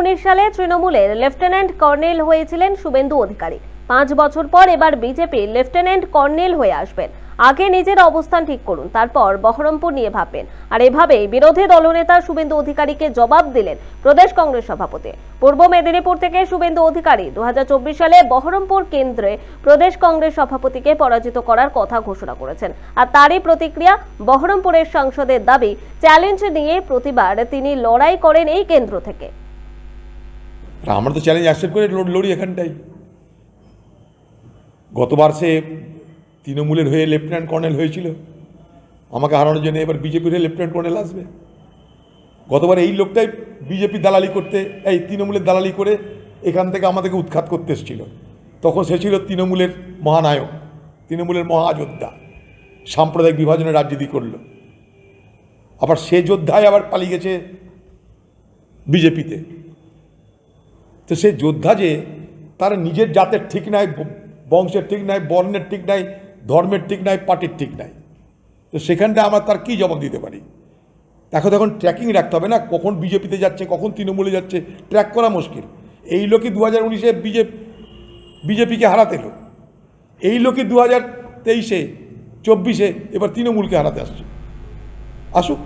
উনিশ সালে তৃণমূলের লেফটেন্যান্ট কর্নেল হয়েছিলেন শুভেন্দু অধিকারী। পাঁচ বছর পর এবার বিজেপি লেফটেন্যান্ট কর্নেল হয়ে আসবেন। আগে নিজের অবস্থান ঠিক করুন, তারপর বহরমপুর নিয়ে ভাববেন। আর এভাবেই বিরোধী দলনেতা শুভেন্দু অধিকারীকে জবাব দিলেন প্রদেশ কংগ্রেস সভাপতি। পূর্ব মেদিনীপুর থেকে শুভেন্দু অধিকারী দুহাজার চব্বিশ সালে বহরমপুর কেন্দ্রে প্রদেশ কংগ্রেস সভাপতিকে পরাজিত করার কথা ঘোষণা করেছেন। আর তারই প্রতিক্রিয়া বহরমপুরের সাংসদের দাবি, চ্যালেঞ্জ নিয়ে প্রতিবার তিনি লড়াই করেন এই কেন্দ্র থেকে। আমরা তো চ্যালেঞ্জ অ্যাকসেপ্ট করে লড়ি এখানটাই। গতবার সে তৃণমূলের হয়ে লেফটেন্যান্ট কর্নেল হয়েছিল। আমাকে হারানোর জন্য এবার বিজেপির হয়ে লেফটেন্যান্ট কর্নেল আসবে। গতবার এই লোকটাই বিজেপি দালালি করতে, এই তৃণমূলের দালালি করে এখান থেকে আমাদেরকে উৎখাত করতে এসেছিল। তখন সে ছিল তৃণমূলের মহানায়ক, তৃণমূলের মহাযোদ্ধা। সাম্প্রদায়িক বিভাজনের রাজনীতি করল। আবার সে যোদ্ধায় আবার পালিয়ে গেছে বিজেপিতে। তো সে যোদ্ধা যে, তার নিজের জাতের ঠিক নাই, বংশের ঠিক নাই, বর্ণের ঠিক নাই ধর্মের ঠিক নাই, পার্টির ঠিক নাই। তো সেখানটা আমরা তার কী জবাব দিতে পারি? তাকে তখন ট্র্যাকিং রাখতে হবে না, কখন বিজেপিতে যাচ্ছে, কখন তৃণমূলে যাচ্ছে ট্র্যাক করা মুশকিল। এই লোকই দু হাজার উনিশে বিজেপি, বিজেপিকে হারাতে এলো। এই লোকই দু হাজার তেইশে, চব্বিশে এবার তৃণমূলকে হারাতে আসছে। আসুক।